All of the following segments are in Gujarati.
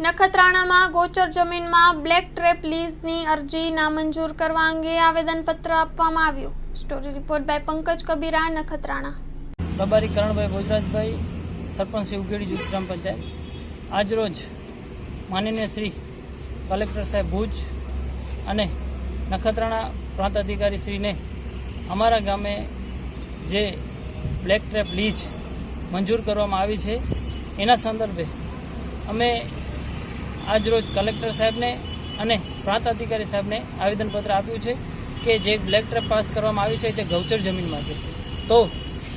નખત્રાણામાં ગોચર જમીનમાં બ્લેક ટ્રેપ લીઝની અરજી નામંજૂર કરવા અંગે આવેદનપત્ર આપવામાં આવ્યું. Story report by Pankaj Kabira, Nakhatrana. બાબારી Karanbhai Bhojrajbhai, sarpanch Ugedi જૂથ ગ્રામ પંચાયત. આજરોજ માનનીય શ્રી કલેક્ટર સાહેબ ભુજ અને નખત્રાણા પ્રાંત અધિકારી શ્રીને અમારા ગામે જે બ્લેક ટ્રેપ લીઝ મંજૂર કરવામાં આવી છે, એના સંદર્ભે અમે આજરોજ કલેક્ટર સાહેબને અને પ્રાંત અધિકારી સાહેબને આવેદનપત્ર આપ્યું છે કે જે બ્લેક ટ્રેપ પાસ કરવામાં આવી છે તે ગૌચર જમીનમાં છે. તો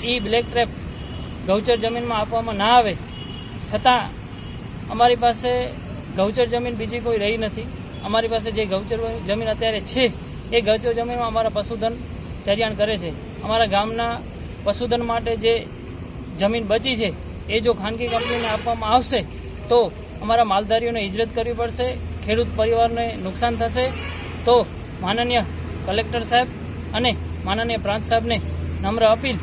એ બ્લેક ટ્રેપ ગૌચર જમીનમાં આપવામાં ના આવે, છતાં અમારી પાસે ગૌચર જમીન બીજી કોઈ રહી નથી. અમારી પાસે જે ગૌચર જમીન અત્યારે છે, એ ગૌચર જમીનમાં અમારા પશુધન ચરિયાણ કરે છે. અમારા ગામના પશુધન માટે જે જમીન બચી છે, એ જો ખાનગી કંપનીને આપવામાં આવશે, તો અમારા માલધારીઓને હિજરત કરવી પડશે, ખેડૂત પરિવારને નુકસાન થશે, તો માનનીય કલેક્ટર સાહેબ અને માનનીય પ્રાંત સાહેબને નમ્ર અપીલ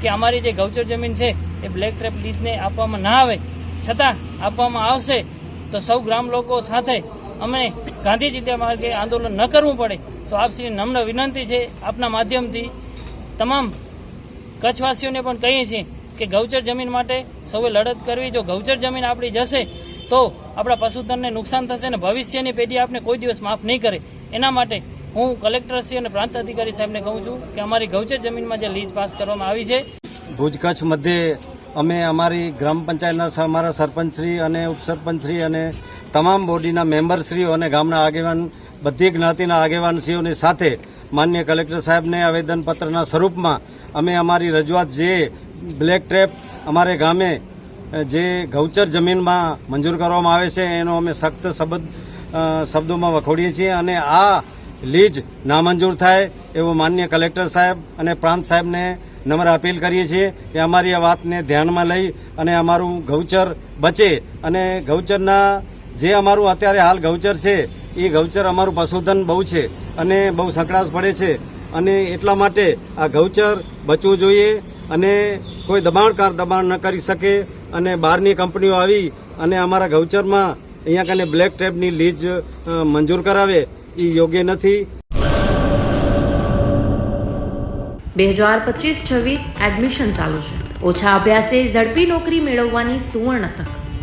કે અમારી જે ગૌચર જમીન છે, એ બ્લેક ટ્રેપ લીઝને આપવામાં ના આવે. છતાં આપવામાં આવશે, તો સૌ ગ્રામ લોકો સાથે અમે ગાંધીજી માર્ગે આંદોલન ન કરવું પડે. તો આપશ્રી નમ્ર વિનંતી છે, આપના માધ્યમથી તમામ કચ્છવાસીઓને પણ કહીએ છીએ કે ગૌચર જમીન માટે સૌએ લડત કરવી. જો ગૌચર જમીન આપણી જશે તો આપણા પશુધનને નુકસાન થશે અને ભવિષ્યની પેઢી આપને કોઈ દિવસ માફ નહીં કરે. એના માટે હું કલેક્ટરશ્રી અને પ્રાંત અધિકારી સાહેબને કહું છું કે અમારી ગૌચર જમીનમાં જે લીઝ પાસ કરવામાં આવી છે, ભુજ કચ્છ મધ્યે અમે અમારી ગ્રામ પંચાયતના અમારા સરપંચશ્રી અને ઉપસરપંચશ્રી અને તમામ બોડીના મેમ્બરશ્રીઓ અને ગામના આગેવાન, બધી જ્ઞાતિના આગેવાનશ્રીઓની સાથે માન્ય કલેક્ટર સાહેબને આવેદનપત્રના સ્વરૂપમાં અમે અમારી રજૂઆત જે બ્લેક ટ્રેપ અમારે ગામે જે ગૌચર જમીનમાં મંજૂર કરવામાં આવે છે, એનો અમે સખ્ત શબ્દ શબ્દોમાં વખોડીએ છીએ અને આ લીજ નામંજૂર થાય એવો માન્ય કલેક્ટર સાહેબ અને પ્રાંત સાહેબને નમ્ર અપીલ કરીએ છીએ કે અમારી આ વાતને ધ્યાનમાં લઈ અને અમારું ગૌચર બચે અને ગૌચરના જે અમારું અત્યારે હાલ ગૌચર છે, એ ગૌચર અમારું પશુધન બહુ છે અને બહુ સંકળાશ પડે છે. અને એટલા માટે આ ગૌચર બચવું જોઈએ અને કોઈ દબાણકાર દબાણ ન કરી શકે અને બહારની કંપનીઓ આવી અને અમારા ગૌચરમાં અહીંયા કને બ્લેક ટેપની લીજ મંજૂર કરાવે, એ યોગ્ય નથી. બે હજાર પચીસ છવ્વીસ એડમિશન ચાલુ છે. ઓછા અભ્યાસે ઝડપી નોકરી મેળવવાની સુવર્ણ તક.